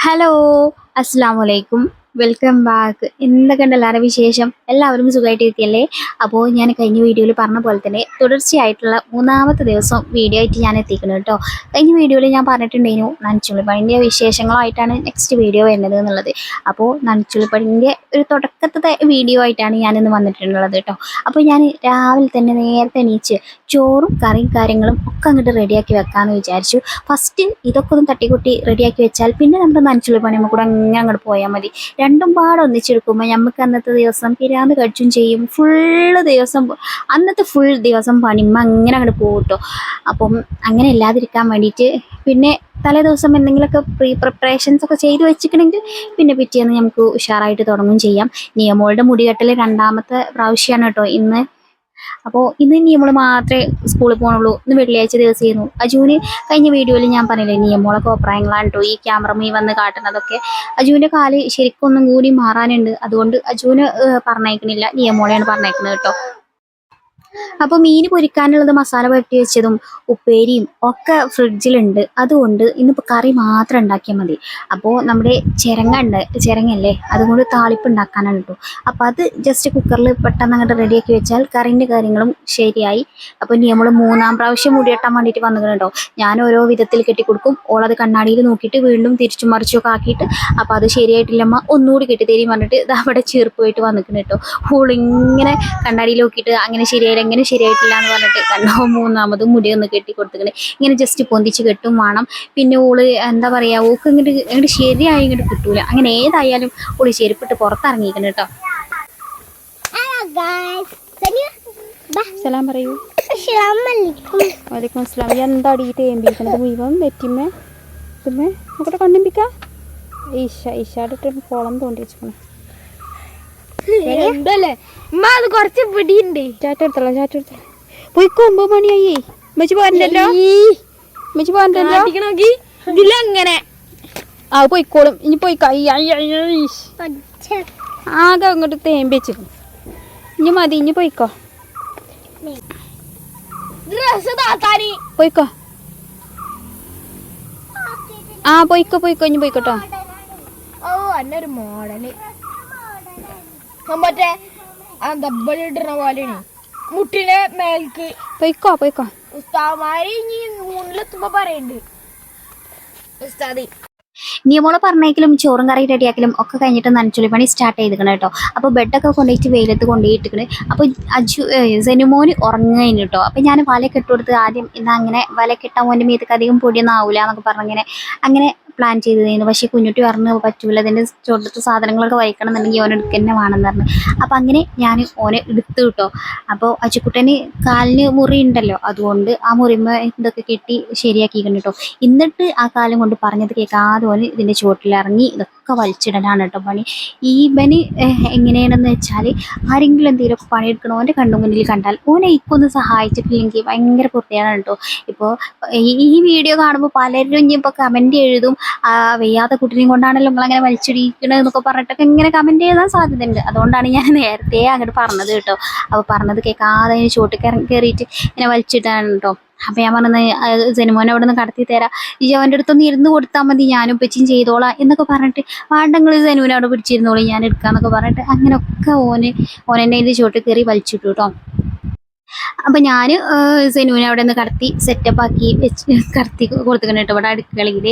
Hello അസ്സാം വലൈക്കും welcome back എന്തൊക്കെയുണ്ട് എല്ലാവരുടെ വിശേഷം? എല്ലാവരും സുഖമായിട്ടിരിക്കുകയല്ലേ അപ്പോൾ ഞാൻ കഴിഞ്ഞ വീഡിയോയിൽ പറഞ്ഞ പോലെ തന്നെ തുടർച്ചയായിട്ടുള്ള മൂന്നാമത്തെ ദിവസം വീഡിയോ ആയിട്ട് ഞാൻ എത്തിക്കുന്നത് കേട്ടോ. കഴിഞ്ഞ വീഡിയോയിൽ ഞാൻ പറഞ്ഞിട്ടുണ്ടായിരുന്നു നനച്ചുള്ളിപ്പണിന്റെ വിശേഷങ്ങളായിട്ടാണ് നെക്സ്റ്റ് വീഡിയോ വരുന്നത് എന്നുള്ളത്. അപ്പോൾ നനച്ചുള്ളിപ്പണിന്റെ ഒരു തുടക്കത്തെ വീഡിയോ ആയിട്ടാണ് ഞാനിന്ന് വന്നിട്ടുള്ളത് കേട്ടോ. അപ്പോൾ ഞാൻ രാവിലെ തന്നെ നേരത്തെ എണീച്ച് ചോറും കറിയും കാര്യങ്ങളും ഒക്കെ അങ്ങോട്ട് റെഡിയാക്കി വെക്കാമെന്ന് വിചാരിച്ചു. ഫസ്റ്റ് ഇതൊക്കെ ഒന്ന് തട്ടിക്കൂട്ടി റെഡിയാക്കി വെച്ചാൽ പിന്നെ നമ്മുടെ നനച്ചുള്ളിപ്പണി നമുക്ക് കൂടെ അങ്ങനെ അങ്ങോട്ട് പോയാൽ മതി. രണ്ടും പാടെ ഒന്നിച്ചെടുക്കുമ്പോൾ നമുക്ക് അന്നത്തെ ദിവസം പിരാന്ത് കഴിച്ചും ചെയ്യും. ഫുള്ള് ദിവസം അന്നത്തെ ഫുൾ ദിവസം പണിയുമ്പോൾ അങ്ങനെ അങ്ങോട്ട് പോകും കേട്ടോ അപ്പം അങ്ങനെ ഇല്ലാതിരിക്കാൻ വേണ്ടിയിട്ട് പിന്നെ തലേ ദിവസം എന്തെങ്കിലുമൊക്കെ പ്രീ പ്രിപ്പറേഷൻസ് ഒക്കെ ചെയ്ത് വെച്ചിട്ടുണ്ടെങ്കിൽ പിന്നെ പിറ്റേന്ന് നമുക്ക് ഉഷാറായിട്ട് തുടങ്ങും ചെയ്യാം. നിയമോളുടെ മുടികെട്ടൽ രണ്ടാമത്തെ പ്രാവശ്യമാണ് കേട്ടോ ഇന്ന് അപ്പോൾ ഇന്ന് നിയമൾ മാത്രമേ സ്കൂളിൽ പോകണുള്ളൂ ഇന്ന് വെള്ളിയാഴ്ച ദിവസമായിരുന്നു അജുവിന് കഴിഞ്ഞ വീഡിയോയിൽ ഞാൻ പറഞ്ഞില്ലേ നിയമോളെ അഭിപ്രായങ്ങളാണ് കേട്ടോ ഈ ക്യാമറമീ വന്ന് കാട്ടുന്നതൊക്കെ. അജുവിന്റെ കാൽ ശരിക്കും ഒന്നും കൂടി മാറാനുണ്ട്. അതുകൊണ്ട് അജുവിന് പറഞ്ഞേക്കണില്ല നിയമോളെയാണ് പറഞ്ഞേക്കുന്നത് കേട്ടോ അപ്പോൾ മീൻ പൊരിക്കാനുള്ളത് മസാല പുരട്ടി വെച്ചതും ഉപ്പേരിയും ഒക്കെ ഫ്രിഡ്ജിലുണ്ട്. അതുകൊണ്ട് ഇന്നിപ്പോൾ കറി മാത്രം ഉണ്ടാക്കിയാൽ മതി. അപ്പോൾ നമ്മുടെ ചിരങ്ങ ഉണ്ട്. ചിരങ്ങല്ലേ അതുകൊണ്ട് താളിപ്പ് ഉണ്ടാക്കാനാണ് കേട്ടോ അപ്പോൾ അത് ജസ്റ്റ് കുക്കറിൽ പെട്ടെന്ന് അങ്ങോട്ട് റെഡിയാക്കി വെച്ചാൽ കറിന്റെ കാര്യങ്ങളും ശരിയായി. അപ്പോൾ ഇനി നമ്മൾ മൂന്നാം പ്രാവശ്യം മുടിയെട്ടാൻ വേണ്ടിയിട്ട് വന്നിട്ടുണ്ട് ഞാൻ ഓരോ വിധത്തിൽ കെട്ടിക്കൊടുക്കും ഓളത് കണ്ണാടിയിൽ നോക്കിയിട്ട് വീണ്ടും തിരിച്ചും മറിച്ചൊക്കെ ആക്കിയിട്ട് അപ്പോൾ അത് ശരിയായിട്ടില്ലമ്മ ഒന്നുകൂടി കെട്ടിത്തരി പറഞ്ഞിട്ട് ഇത് അവിടെ ചീർപ്പ് പോയിട്ട് വന്നിട്ടുണ്ട് കേട്ടോ ഓളിങ്ങനെ കണ്ണാടിയിൽ നോക്കിയിട്ട് അങ്ങനെ ശരിയായില്ല എങ്ങനെ ശരിയായിട്ടില്ല എന്ന് പറഞ്ഞിട്ട് കണ്ടോ മൂന്നാമതും മുടി ഒന്ന് കെട്ടി കൊടുത്തിട്ട് ഇങ്ങനെ ജസ്റ്റ് പൊന്തിച്ച് കെട്ടും വേണം. പിന്നെ ഓൾ എന്താ പറയുക ഓക്ക് ഇങ്ങോട്ട് ഇങ്ങോട്ട് ശരിയായി ഇങ്ങോട്ട് കിട്ടൂല. അങ്ങനെ ഏതായാലും ഓൾ ചെരുപ്പിട്ട് പുറത്തിറങ്ങിയിരിക്കണം കേട്ടോ. Hello guys. Tanya, bah, സലാം പറയൂ. വലൈക്കും മുഴുവൻ വെറ്റിമ്മേ. നോക്കട്ടെ കണ്ണിമ്പിക്ക. ഈശ ഈശാടിട്ട് കോളം തോണ്ടി വെച്ചിക്കണം. എന്തല്ലേ ഉമ്മ അത് കുറച്ച് പിടിയുണ്ട്. ചാറ്റ എടുത്തല്ലോ ചാറ്റ എടുത്തല്ലോ പോയിക്കോ ഒമ്പത് മണിയായി. മെച്ചി പോരണ്ടല്ലോ മെച്ചി പോരണ്ടല്ലോ നോക്കി ഇതിലങ്ങനെ. ആ പോയിക്കോളും. ഇനി പോയി ആകെ അങ്ങോട്ട് തേമ്പി വെച്ചിരുന്നു ഇനി മതി ഇനി പോയിക്കോ. പോയിക്കോ. ആ പോയിക്കോ പോയിക്കോ. ഇനി പോയിക്കോട്ടോ. ഓ അന്നൊരു മോഡൽ. മറ്റേ ദബ്ബൽ ഇടുന്ന പോലെയാണ്. മുട്ടിനെ മേൽക്ക്. പോയിക്കോ പോയിക്കോ. ഉസ്താമാര് ഇനി മൂന്നിലെത്തുമ്പോ പറയണ്ട്. ഉസ്താദി നിയമോളെ പറഞ്ഞേക്കലും ചോറും കറി റെഡിയാക്കലും ഒക്കെ കഴിഞ്ഞിട്ട് നനച്ചുള്ളി പണി സ്റ്റാർട്ട് ചെയ്തിക്കണം കേട്ടോ അപ്പോൾ ബെഡൊക്കെ കൊണ്ടുപോയിട്ട് വെയിലത്ത് കൊണ്ടുപോയിട്ടിക്കണ് അപ്പോൾ അജു സെനുമോന് ഉറങ്ങുകയും കേട്ടോ അപ്പോൾ ഞാൻ വലയൊക്കെ ഇട്ട് കൊടുത്ത് ആദ്യം ഇന്ന് അങ്ങനെ വലയൊക്കെ ഇട്ടാൽ മോന്റെ മീതൊക്കെ അധികം പൊടിയൊന്നും ആവില്ല എന്നൊക്കെ പറഞ്ഞിങ്ങനെ അങ്ങനെ പ്ലാൻ ചെയ്തതായിരുന്നു പക്ഷേ കുഞ്ഞുട്ടി പറഞ്ഞു പറ്റൂല അതിന്റെ ചോട്ടത്ത് സാധനങ്ങളൊക്കെ വഹിക്കണം എന്നുണ്ടെങ്കിൽ ഓൻ എടുക്കുക വേണമെന്ന് പറഞ്ഞു. അപ്പം അങ്ങനെ ഞാൻ ഓനെ എടുത്തു കിട്ടോ അപ്പോൾ അച്ചുക്കുട്ടന് കാലിന് മുറി ഉണ്ടല്ലോ. അതുകൊണ്ട് ആ മുറിമ ഇതൊക്കെ കെട്ടി ശരിയാക്കിക്കണം കേട്ടോ എന്നിട്ട് ആ കാലം കൊണ്ട് പറഞ്ഞത് കേൾക്കാതെ ഓന് ഇതിന്റെ ചുവട്ടിലിറങ്ങി ഇതൊക്കെ വലിച്ചിടലാണ് കേട്ടോ പണി. ഈ പനി എങ്ങനെയാണെന്ന് വെച്ചാൽ ആരെങ്കിലും എന്തെങ്കിലുമൊക്കെ പണിയെടുക്കണോ ഓന്റെ കണ്ണു മുന്നിൽ കണ്ടാൽ ഓനെ ഇക്കൊന്ന് സഹായിച്ചിട്ടില്ലെങ്കിൽ ഭയങ്കര പൂർത്തിയാണ് കേട്ടോ. ഇപ്പോൾ ഈ വീഡിയോ കാണുമ്പോൾ പലരും ഇനി ഇപ്പോൾ കമന്റ് എഴുതും വയ്യാത്ത കുട്ടിനെയും കൊണ്ടാണല്ലോ നിങ്ങളങ്ങനെ വലിച്ചിടിക്കണത് എന്നൊക്കെ പറഞ്ഞിട്ടൊക്കെ ഇങ്ങനെ കമന്റ് എഴുതാൻ സാധ്യതയുണ്ട്. അതുകൊണ്ടാണ് ഞാൻ നേരത്തെ അങ്ങോട്ട് പറഞ്ഞത് കേട്ടോ. അപ്പോൾ പറഞ്ഞത് കേൾക്കാതെ ചോട്ടിൽ കയറിയിട്ട് ഇങ്ങനെ വലിച്ചിട്ടാണ് കേട്ടോ. അപ്പോൾ ഞാൻ പറഞ്ഞത് ജനുമോനെ അവിടെ നിന്ന് കടത്തി തരാം. ഈ അവന്റെ അടുത്തൊന്ന് ഇരുന്ന് കൊടുത്താൽ മതി ഞാനും ഉപ്പച്ചും ചെയ്തോളാം എന്നൊക്കെ പറഞ്ഞിട്ട് വാണ്ടങ്ങൾ ജനുവിനെ അവിടെ പിടിച്ചിരുന്നോളൂ ഞാൻ എടുക്കാമെന്നൊക്കെ പറഞ്ഞിട്ട് അങ്ങനെയൊക്കെ ഓന് ഓനെന്നെ ഇതിന്റെ ചുവട്ട് കയറി വലിച്ചിട്ടു കേട്ടോ അപ്പം ഞാൻ സെനുവിനെ അവിടെ നിന്ന് കടത്തി സെറ്റപ്പ് ആക്കി വെച്ച് കടത്തി കൊടുത്തിട്ടുണ്ട് കേട്ടോ ഇവിടെ അടുക്കളയിൽ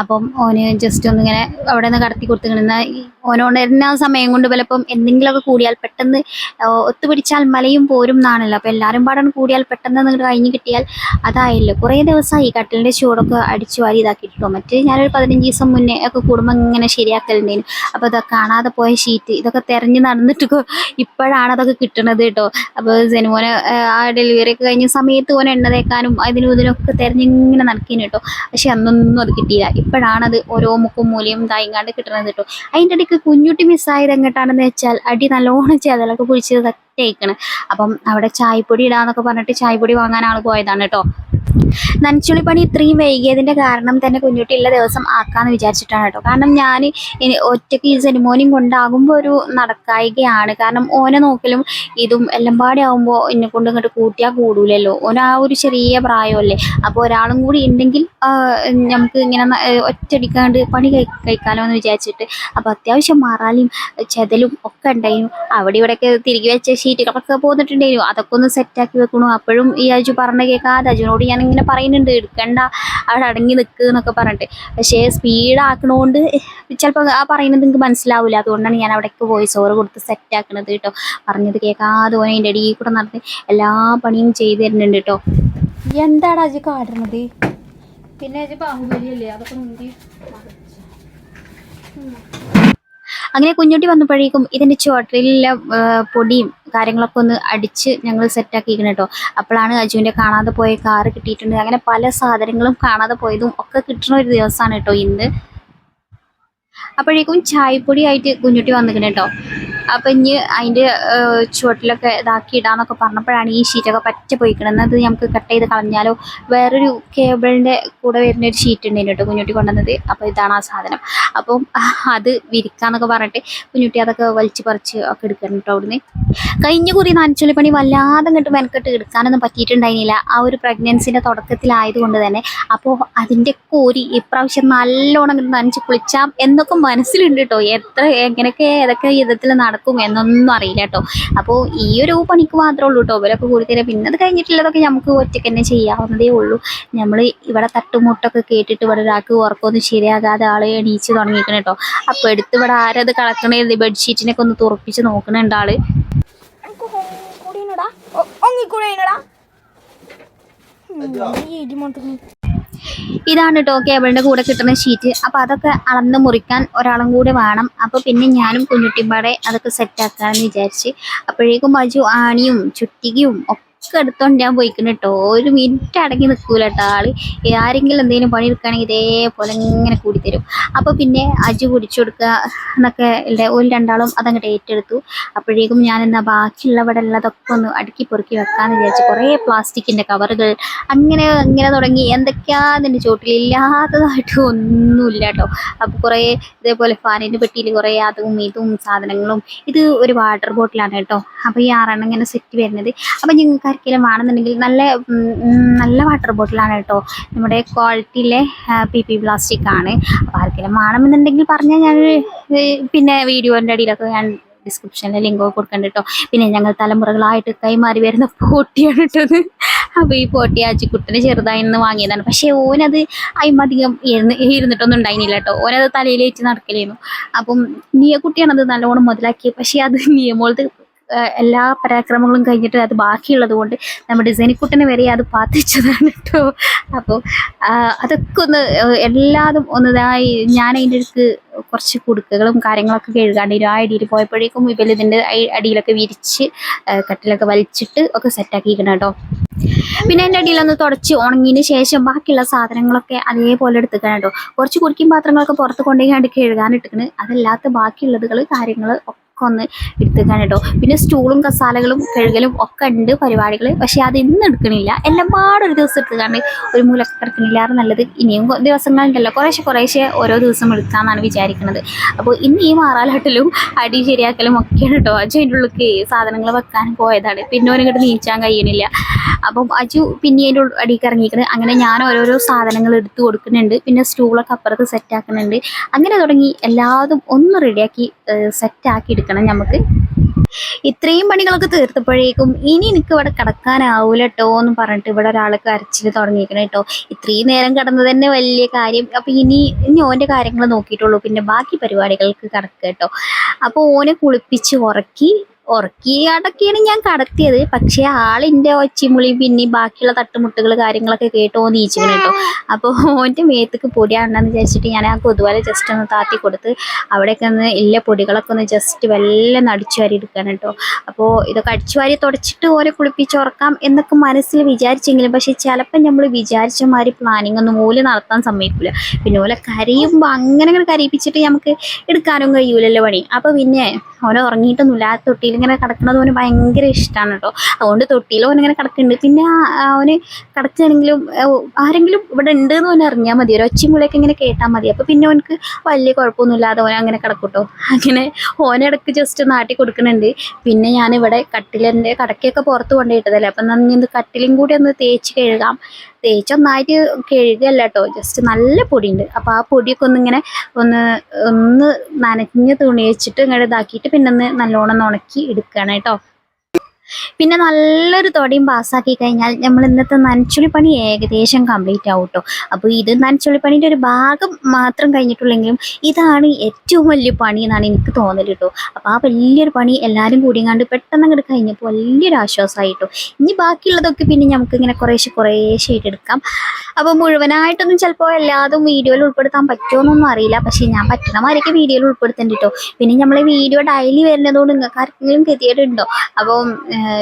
അപ്പം ഓന് ജസ്റ്റ് ഒന്നിങ്ങനെ അവിടെ നിന്ന് കടത്തി കൊടുത്തിങ്ങനെ ഓനോണ്ടിരുന്ന സമയം കൊണ്ട് വല്ലപ്പം എന്തെങ്കിലുമൊക്കെ കൂടിയാൽ പെട്ടെന്ന് ഒത്തുപിടിച്ചാൽ മലയും പോരും എന്നാണല്ലോ. അപ്പോൾ എല്ലാവരും പാടാൻ കൂടിയാൽ പെട്ടെന്ന് നിങ്ങൾ കഴിഞ്ഞ് കിട്ടിയാൽ അതായല്ലോ. കുറേ ദിവസമായി കട്ടിലിന്റെ ചൂടൊക്കെ അടിച്ചു വാരി ഇതാക്കിയിട്ടോ. മറ്റേ ഞാനൊരു പതിനഞ്ച് ദിവസം മുന്നേ ഒക്കെ കൂടുമ്പോൾ ഇങ്ങനെ ശരിയാക്കലുണ്ടേനു. അപ്പോൾ ഇതൊക്കെ കാണാതെ പോയ ഷീറ്റ് ഇതൊക്കെ തെരഞ്ഞ് നടന്നിട്ട് ഇപ്പോഴാണ് അതൊക്കെ കിട്ടണത് കേട്ടോ. അപ്പോൾ ജനുമോനെ ആ ഡെലിവറി ഒക്കെ കഴിഞ്ഞ സമയത്ത് ഓനെ എണ്ണ തേക്കാനും അതിനും ഇതിനൊക്കെ തെരഞ്ഞിങ്ങനെ നടക്കേനു കേട്ടോ. പക്ഷെ അന്നൊന്നും അത് കിട്ടിയില്ല. ഇപ്പോഴാണത് ഓരോ മുക്കും മൂലയും തായിങ്ങാണ്ട് കിട്ടണത് കേട്ടോ. അതിന്റെ ഇടയ്ക്ക് കുഞ്ഞുട്ടി മിസ്സായത് എങ്ങോട്ടാണെന്ന് വെച്ചാൽ അടി നല്ലോണം ചെതലൊക്കെ കുഴിച്ചത് തേക്കണ് അപ്പം അവിടെ ചായപ്പൊടി ഇടാന്നൊക്കെ പറഞ്ഞിട്ട് ചായപ്പൊടി വാങ്ങാൻ ആൾ പോയതാണ് കേട്ടോ. നനച്ചുള്ളി പണി ഇത്രയും വൈകിയതിന്റെ കാരണം തന്നെ കുഞ്ഞുട്ടിയുള്ള ദിവസം ആക്കാമെന്ന് വിചാരിച്ചിട്ടാണ് കേട്ടോ. കാരണം ഞാൻ ഒറ്റയ്ക്ക് ഈ സെനിമോനിയും കൊണ്ടാകുമ്പോൾ ഒരു നടക്കായികയാണ്. കാരണം ഓനെ നോക്കലും ഇതും എല്ലാം പാടി ആകുമ്പോൾ എന്നെ കൊണ്ട് ഇങ്ങോട്ട് കൂട്ടിയാൽ കൂടൂലല്ലോ. ഓന ആ ഒരു ചെറിയ പ്രായമല്ലേ. അപ്പോൾ ഒരാളും കൂടി ഉണ്ടെങ്കിൽ നമുക്ക് ഇങ്ങനെ ഒറ്റടിക്കാണ്ട് പണി കഴി കഴിക്കാലോ എന്ന് വിചാരിച്ചിട്ട് അപ്പോൾ അത്യാവശ്യം മാറാലും ചെതലും ഒക്കെ ഉണ്ടായിരുന്നു അവിടെ ഇവിടെയൊക്കെ തിരികെ വെച്ച ഷീറ്റുകളൊക്കെ പോന്നിട്ടുണ്ടായിരുന്നു അതൊക്കെ ഒന്ന് സെറ്റാക്കി വെക്കണു. അപ്പോഴും ഈ അജു പറഞ്ഞ കേൾക്കാതെ അജുനോട് ഞാൻ ഇങ്ങനെ പറയുന്നുണ്ട് എടുക്കണ്ട അവിടെ അടങ്ങി നിൽക്ക് എന്നൊക്കെ പറഞ്ഞിട്ട്. പക്ഷേ സ്പീഡാക്കണോണ്ട് ചിലപ്പോൾ ആ പറയുന്നത് നിങ്ങൾക്ക് മനസ്സിലാവില്ല അതുകൊണ്ടാണ് ഞാൻ അവിടേക്ക് വോയിസ് ഓവർ കൊടുത്ത് സെറ്റ് ആക്കണത് കേട്ടോ പറഞ്ഞത് കേൾക്കാതെ ഓനെ എന്റെ അടിയിൽ കൂടെ നടന്ന് എല്ലാ പണിയും ചെയ്തു തരുന്നുണ്ട് കേട്ടോ എന്താണ് അജി കാട്ടുന്നത് പിന്നെ അജി ബാഹുബലിയല്ലേ? അതൊക്കെ മുന്തി. അങ്ങനെ കുഞ്ഞുട്ടി വന്നപ്പോഴേക്കും ഇതിന്റെ ചുവട്ടിലുള്ള പൊടിയും കാര്യങ്ങളൊക്കെ ഒന്ന് അടിച്ച് ഞങ്ങൾ സെറ്റാക്കിയിരിക്കണം കേട്ടോ അപ്പോഴാണ് അജുവിന്റെ കാണാതെ പോയ കാറ് കിട്ടിയിട്ടുണ്ട്. അങ്ങനെ പല സാധനങ്ങളും കാണാതെ പോയതും ഒക്കെ കിട്ടുന്ന ഒരു ദിവസമാണ് കേട്ടോ ഇന്ന്. അപ്പോഴേക്കും ചായപ്പൊടി ആയിട്ട് കുഞ്ഞുട്ടി വന്നിരിക്കണം കേട്ടോ അപ്പം ഇനി അതിന്റെ ചുവട്ടിലൊക്കെ ഇതാക്കി ഇടാന്നൊക്കെ പറഞ്ഞപ്പോഴാണ് ഈ ഷീറ്റൊക്കെ പറ്റ പോയിക്കണെന്ന് അത് നമുക്ക് കട്ട് ചെയ്ത് കളഞ്ഞാലോ? വേറൊരു കേബിളിന്റെ കൂടെ വരുന്ന ഒരു ഷീറ്റ് ഉണ്ട് കേട്ടോ കുഞ്ഞുട്ടി കൊണ്ടുവന്നത്. അപ്പോൾ ഇതാണ് ആ സാധനം. അപ്പം അത് വിരിക്കാന്നൊക്കെ പറഞ്ഞിട്ട് കുഞ്ഞുട്ടി അതൊക്കെ വലിച്ചു പറിച്ച് ഒക്കെ എടുക്കണം കേട്ടോ അവിടുന്ന്. കഴിഞ്ഞ കുറി പണി വല്ലാതെ അങ്ങോട്ട് മെനക്കെട്ട് എടുക്കാനൊന്നും പറ്റിയിട്ടുണ്ടായിരുന്നില്ല. ആ ഒരു പ്രഗ്നൻസിന്റെ തുടക്കത്തിലായതുകൊണ്ട് തന്നെ. അപ്പോൾ അതിന്റെ കോരി ഇപ്രാവശ്യം നല്ലോണം അങ്ങോട്ട് നനച്ച് കുളിച്ചാം എന്നൊക്കെ മനസ്സിലുണ്ട് കേട്ടോ എത്ര എങ്ങനെയൊക്കെ ഏതൊക്കെ വിധത്തിൽ നടക്കും എന്നൊന്നും അറിയില്ല കേട്ടോ. അപ്പോൾ ഈ ഒരു പണിക്ക് മാത്രമേ ഉള്ളൂ കേട്ടോ. ഇവരൊക്കെ കൂടി തരാം പിന്നെ അത് കഴിഞ്ഞിട്ടുള്ളതൊക്കെ നമുക്ക് ഒറ്റയ്ക്ക് തന്നെ ചെയ്യാവുന്നതേ ഉള്ളൂ. നമ്മൾ ഇവിടെ തട്ടുമുട്ടൊക്കെ കേട്ടിട്ട് ഇവിടെ ഒരാൾക്ക് ഉറക്കമൊന്നും ശരിയാകാതെ ആൾ എണീച്ച് തുടങ്ങിയിരിക്കണം കേട്ടോ. അപ്പോൾ എടുത്ത് ഇവിടെ ആരത് കളക്കണേ ബെഡ്ഷീറ്റിനൊക്കെ ഒന്ന് തുറപ്പിച്ച് നോക്കണുണ്ട് ആൾ? കൂടിനടാ ഒങ്ങിക്കൂടിനടാ ഇതാണ് കേട്ടോ കേബിളിന്റെ കൂടെ കിട്ടുന്ന ഷീറ്റ്. അപ്പോൾ അതൊക്കെ അളന്ന് മുറിക്കാൻ ഒരാളും കൂടി വേണം. അപ്പോൾ പിന്നെ ഞാനും കുഞ്ഞുട്ടിമ്പാടെ അതൊക്കെ സെറ്റ് ആക്കാന്ന് വിചാരിച്ച്. അപ്പോഴേക്കും മജു ആണിയും ചുറ്റികയും ഒക്കെ എടുത്തോണ്ട് ഞാൻ പോയിക്കുന്നു കേട്ടോ ഒരു മിനിറ്റ് അടങ്ങി നിൽക്കൂല കേട്ടോ ആൾ. ആരെങ്കിലും എന്തെങ്കിലും പണി എടുക്കുകയാണെങ്കിൽ ഇതേപോലെ ഇങ്ങനെ കൂടി തരും അപ്പൊ പിന്നെ അജു കുടിച്ചു കൊടുക്കുക എന്നൊക്കെ ഇല്ലേ, ഒരു രണ്ടാളും അതങ്ങോട്ട് ഏറ്റെടുത്തു. അപ്പോഴേക്കും ഞാൻ എന്നാ ബാക്കിയുള്ള ഇവിടെ ഉള്ളതൊക്കെ ഒന്ന് അടുക്കി പൊറുക്കി വെക്കാന്ന് വിചാരിച്ചു കുറേ പ്ലാസ്റ്റിക്കിന്റെ കവറുകൾ അങ്ങനെ അങ്ങനെ തുടങ്ങി. എന്തൊക്കെയാന്നെ ചോട്ടിൽ ഇല്ലാത്തതായിട്ട് ഒന്നുമില്ല കേട്ടോ അപ്പോൾ കുറേ ഇതേപോലെ ഫാനിന്റെ പെട്ടിയിൽ കുറേ അതും ഇതും സാധനങ്ങളും. ഇത് ഒരു വാട്ടർ ബോട്ടിലാണ് കേട്ടോ അപ്പോൾ ഈ ആറെണ്ണം ഇങ്ങനെ സെറ്റ് വരുന്നത്. അപ്പോൾ നിങ്ങൾക്ക് ആർക്കെങ്കിലും വേണമെന്നുണ്ടെങ്കിൽ നല്ല നല്ല വാട്ടർ ബോട്ടിലാണ് കേട്ടോ. നമ്മുടെ ക്വാളിറ്റിയിലെ പി പി പ്ലാസ്റ്റിക് ആണ്. അപ്പോൾ ആർക്കെങ്കിലും വേണമെന്നുണ്ടെങ്കിൽ പറഞ്ഞാൽ ഞാൻ പിന്നെ വീഡിയോന്റെ അടിയിലൊക്കെ ഞാൻ ഡിസ്ക്രിപ്ഷനിൽ ലിങ്ക് കൊടുക്കേണ്ട കേട്ടോ. പിന്നെ ഞങ്ങൾ തലമുറകളായിട്ട് കൈമാറി വരുന്ന പോട്ടിയാണ് കേട്ടത്. അപ്പോൾ ഈ പോട്ടി കുട്ടനെ ചെറുതായി നിന്ന് വാങ്ങിയതാണ്. പക്ഷേ ഓനത് അയിമധികം ഇരുന്ന് ഇരുന്നിട്ടൊന്നും ഉണ്ടായിരുന്നില്ല കേട്ടോ. ഓനത് തലയിലേച്ച് നടക്കലായിരുന്നു. അപ്പം നീയ കുട്ടിയാണത് നല്ലോണം മുതലാക്കിയത് പക്ഷേ അത് നിയമോളത് എല്ലാ പരാക്രമങ്ങളും കഴിഞ്ഞിട്ട് അത് ബാക്കിയുള്ളത് കൊണ്ട് നമ്മുടെ ജനിക്കുട്ടനെ വരെ അത് പാത്തിച്ചതാണ് കേട്ടോ അപ്പോൾ അതൊക്കെ ഒന്ന് എല്ലാതും ഒന്നതായി ഞാൻ അതിന്റെ അടുത്ത് കുറച്ച് കുടുക്കകളും കാര്യങ്ങളൊക്കെ കഴുകാണ്ട് ആ അടിയിൽ പോയപ്പോഴേക്കും ഇവൽ ഇതിന്റെ അടിയിലൊക്കെ വിരിച്ച് കട്ടിലൊക്കെ വലിച്ചിട്ട് ഒക്കെ സെറ്റാക്കിയിരിക്കണം കേട്ടോ പിന്നെ എന്റെ അടിയിലൊന്ന് തുടച്ച് ഉണങ്ങിയതിന് ശേഷം ബാക്കിയുള്ള സാധനങ്ങളൊക്കെ അതേപോലെ എടുത്തുക്കണം കേട്ടോ കുറച്ച് കുടിക്കും പാത്രങ്ങളൊക്കെ പുറത്ത് കൊണ്ടുപോയി കണ്ട് കഴുകാനിട്ടിക്കണ് അതല്ലാത്ത ബാക്കിയുള്ളതുകൾ കാര്യങ്ങൾ ഒന്ന് എടുത്തേക്കാൻ കേട്ടോ. പിന്നെ സ്റ്റൂളും കസാലകളും കഴുകലും ഒക്കെ ഉണ്ട് പരിപാടികൾ പക്ഷേ അത് ഇന്ന് എടുക്കണില്ല. എല്ലാം പാടൊരു ദിവസം എടുത്തുകൊണ്ട് ഒരു മൂലൊക്കെ കിടക്കണില്ല നല്ലത്. ഇനിയും ദിവസങ്ങളുണ്ടല്ലോ. കുറേശ്ശെ കുറേശ്ശെ ഓരോ ദിവസം എടുക്കാമെന്നാണ് വിചാരിക്കുന്നത് അപ്പോൾ ഇന്ന് ഈ മാറാലാട്ടലും അടി ശരിയാക്കലും ഒക്കെയാണ് കേട്ടോ. അജു അതിന്റെ ഉള്ളിലേക്ക് സാധനങ്ങൾ വെക്കാൻ പോയതാണ്. പിന്നെ ഓനിങ്ങോട്ട് നീച്ചാൻ കഴിയണില്ല. അപ്പം അജു പിന്നെ അതിന്റെ അടിക്ക് ഇറങ്ങിയിരിക്കുന്നത് അങ്ങനെ ഞാൻ ഓരോരോ സാധനങ്ങൾ എടുത്തു കൊടുക്കുന്നുണ്ട്. പിന്നെ സ്റ്റൂളൊക്കെ അപ്പുറത്ത് സെറ്റാക്കുന്നുണ്ട് അങ്ങനെ തുടങ്ങി എല്ലാതും ഒന്ന് റെഡിയാക്കി സെറ്റ് ആക്കി എടുക്കണം നമുക്ക് ഇത്രയും പണികളൊക്കെ തീർത്തപ്പോഴേക്കും ഇനി എനിക്ക് ഇവിടെ കിടക്കാനാവൂല കേട്ടോ എന്ന് പറഞ്ഞിട്ട് ഇവിടെ ഒരാൾ കരച്ചിൽ തുടങ്ങിയിരിക്കണം കേട്ടോ ഇത്രയും നേരം കിടന്നത് തന്നെ വലിയ കാര്യം. അപ്പം ഇനി ഇനി ഓന്റെ കാര്യങ്ങൾ നോക്കിയിട്ടുള്ളൂ. പിന്നെ ബാക്കി പരിപാടികൾക്ക് കിടക്കുക കേട്ടോ അപ്പോൾ ഓനെ കുളിപ്പിച്ച് ഉറക്കി ഉറക്കി അടക്കിയാണ് ഞാൻ കടത്തിയത്. പക്ഷെ ആളിന്റെ ഒച്ചിമുളി പിന്നെ ബാക്കിയുള്ള തട്ടുമുട്ടുകൾ കാര്യങ്ങളൊക്കെ കേട്ടോ നീച്ചിക്കണം കേട്ടോ. അപ്പോൾ ഓന്റെ മേത്തേക്ക് പൊടിയാണെന്ന് വിചാരിച്ചിട്ട് ഞാൻ ആ കൊതുവല ജസ്റ്റ് ഒന്ന് താത്തി കൊടുത്ത് അവിടെയൊക്കെ ഒന്ന് ഇല്ല പൊടികളൊക്കെ ഒന്ന് ജസ്റ്റ് വെല്ലെ നടിച്ചു വാരി എടുക്കാൻ കേട്ടോ. അപ്പോൾ ഇതൊക്കെ അടിച്ചു വാരി തുടച്ചിട്ട് ഓരെ കുളിപ്പിച്ച് ഉറക്കാം എന്നൊക്കെ മനസ്സിൽ വിചാരിച്ചെങ്കിലും പക്ഷെ ചിലപ്പോൾ നമ്മൾ വിചാരിച്ച മാതിരി പ്ലാനിങ് ഒന്നും ഓൽ നടത്താൻ സമ്മതിക്കില്ല പിന്നെ ഓലെ കരയുമ്പോൾ അങ്ങനെ അങ്ങനെ കരയിപ്പിച്ചിട്ട് നമുക്ക് എടുക്കാനും കഴിയൂലല്ലോ പണി. അപ്പോൾ പിന്നെ അവൻ ഉറങ്ങിയിട്ടൊന്നുമില്ല. ആ തൊട്ടിയിൽ ഇങ്ങനെ കിടക്കുന്നത് അവന് ഭയങ്കര ഇഷ്ടമാണ് കേട്ടോ. അതുകൊണ്ട് തൊട്ടിയിൽ അവൻ ഇങ്ങനെ കിടക്കുന്നുണ്ട്. പിന്നെ അവന് കിടക്കുകയാണെങ്കിലും ആരെങ്കിലും ഇവിടെ ഉണ്ട് എന്ന് അവൻ അറിഞ്ഞാൽ മതി. ഒരു ഒച്ചമുളയൊക്കെ ഇങ്ങനെ കേട്ടാൽ മതി. അപ്പോൾ പിന്നെ അവനക്ക് വലിയ കുഴപ്പമൊന്നുമില്ലാതെ അവൻ അങ്ങനെ കിടക്കൂട്ടോ അങ്ങനെ ഓനിടക്ക് ജസ്റ്റ് നാട്ടി കൊടുക്കുന്നുണ്ട്. പിന്നെ ഞാനിവിടെ കട്ടിലിന്റെ കടക്കൊക്കെ പുറത്ത് കൊണ്ടുപോയിട്ടതല്ലേ. അപ്പം നന്ദി കട്ടിലും കൂടി ഒന്ന് തേച്ച് കഴുകാം. തേച്ച് ഒന്നായിട്ട് കഴുകല്ല കേട്ടോ ജസ്റ്റ് നല്ല പൊടിയുണ്ട്. അപ്പോൾ ആ പൊടിയൊക്കെ ഒന്നിങ്ങനെ ഒന്ന് ഒന്ന് നനഞ്ഞ് തുണി വെച്ചിട്ട് ഇങ്ങനെ ഇതാക്കിയിട്ട് പിന്നെ ഒന്ന് നല്ലോണം ഉണക്കി എടുക്കുകയാണ് കേട്ടോ. പിന്നെ നല്ലൊരു തൊടിയും പാസ്സാക്കി കഴിഞ്ഞാൽ നമ്മൾ ഇന്നത്തെ നനച്ചുള്ളി പണി ഏകദേശം കംപ്ലീറ്റ് ആവും കേട്ടോ അപ്പോൾ ഇത് നനച്ചുള്ളി പണീന്റെ ഒരു ഭാഗം മാത്രം കഴിഞ്ഞിട്ടുള്ളെങ്കിലും ഇതാണ് ഏറ്റവും വലിയ പണി എന്നാണ് എനിക്ക് തോന്നൽ കേട്ടോ. അപ്പോൾ ആ വലിയൊരു പണി എല്ലാവരും കൂടിയങ്ങാണ്ട് പെട്ടെന്ന് അങ്ങോട്ട് കഴിഞ്ഞപ്പോൾ വലിയൊരു ആശ്വാസമായി കേട്ടോ ഇനി ബാക്കിയുള്ളതൊക്കെ പിന്നെ നമുക്ക് ഇങ്ങനെ കുറേശ്ശെ കുറേശ്ശെ എടുക്കാം. അപ്പോൾ മുഴുവനായിട്ടൊന്നും ചിലപ്പോൾ എല്ലാതും വീഡിയോയിൽ ഉൾപ്പെടുത്താൻ പറ്റുമോന്നൊന്നും അറിയില്ല. പക്ഷേ ഞാൻ പറ്റുന്ന മാതിരിയൊക്കെ വീഡിയോയിൽ ഉൾപ്പെടുത്തുന്നുണ്ട് കേട്ടോ. പിന്നെ നമ്മളെ വീഡിയോ ഡെയിലി വരുന്നതുകൊണ്ട് നിങ്ങൾക്ക് ആർക്കെങ്കിലും ഗതികേടുണ്ടോ? അപ്പം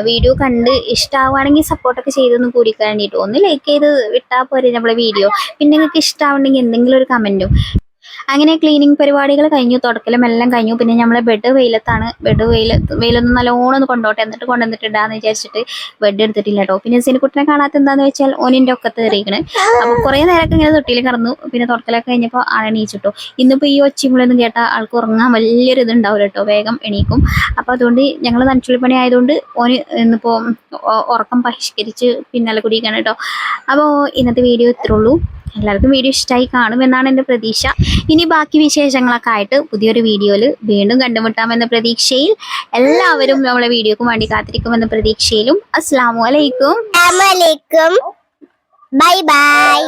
വീഡിയോ കണ്ട് ഇഷ്ടമാവുകയാണെങ്കിൽ സപ്പോർട്ടൊക്കെ ചെയ്തൊന്ന് കൂടിക്കാൻ വേണ്ടിയിട്ട് ഒന്ന് ലൈക്ക് ചെയ്ത് വിട്ടാൽ പോരെ നമ്മളെ വീഡിയോ പിന്നെ നിങ്ങൾക്ക് ഇഷ്ടമാവുണ്ടെങ്കിൽ എന്തെങ്കിലും ഒരു കമന്റും അങ്ങനെ ക്ലീനിങ് പരിപാടികൾ കഴിഞ്ഞു തുടക്കലും എല്ലാം കഴിഞ്ഞു. പിന്നെ നമ്മൾ ബെഡ് വെയിലത്താണ്. ബെഡ് വെയിൽ വെയിലൊന്ന് നല്ലോണം ഒന്ന് കൊണ്ടോട്ടെ. എന്നിട്ട് കൊണ്ടുവന്നിട്ടുണ്ടാന്ന് വിചാരിച്ചിട്ട് ബെഡ് എടുത്തിട്ടില്ല കേട്ടോ പിന്നെ സിനിക്കുട്ടിനെ കാണാത്ത എന്താന്ന് വെച്ചാൽ ഓനിന്റെ ഒക്കത്ത് തെറിയിക്കണ് അപ്പോൾ കുറേ നേരമൊക്കെ ഇങ്ങനെ തൊട്ടിയിൽ കിടന്നു പിന്നെ തുടക്കലൊക്കെ കഴിഞ്ഞപ്പോൾ ആ എണീച്ചിട്ടോ ഇന്നിപ്പോൾ ഈ ഒച്ചിമുളൊന്നും കേട്ടാൽ ആൾക്ക് ഉറങ്ങാൻ വലിയൊരു ഇതുണ്ടാവില്ല കേട്ടോ വേഗം എണീക്കും. അപ്പോൾ അതുകൊണ്ട് ഞങ്ങൾ നനച്ചുള്ളിപ്പണി ആയതുകൊണ്ട് ഓന് ഇന്നിപ്പോൾ ഉറക്കം പരിഷ്കരിച്ച് പിന്നാലെ കുടിക്കണം കേട്ടോ അപ്പോൾ ഇന്നത്തെ വീഡിയോ ഇത്രേ ഉള്ളൂ. എല്ലാവർക്കും വീഡിയോ ഇഷ്ടമായി കാണുമെന്നാണ് എന്റെ പ്രതീക്ഷ. ഇനി ബാക്കി വിശേഷങ്ങളൊക്കെ ആയിട്ട് പുതിയൊരു വീഡിയോയിൽ വീണ്ടും കണ്ടുമുട്ടാമെന്ന പ്രതീക്ഷയിൽ എല്ലാവരും നമ്മളെ വീഡിയോക്ക് വേണ്ടി കാത്തിരിക്കുമെന്ന പ്രതീക്ഷയിലും. അസ്സാം വലൈക്കും ബൈ bye.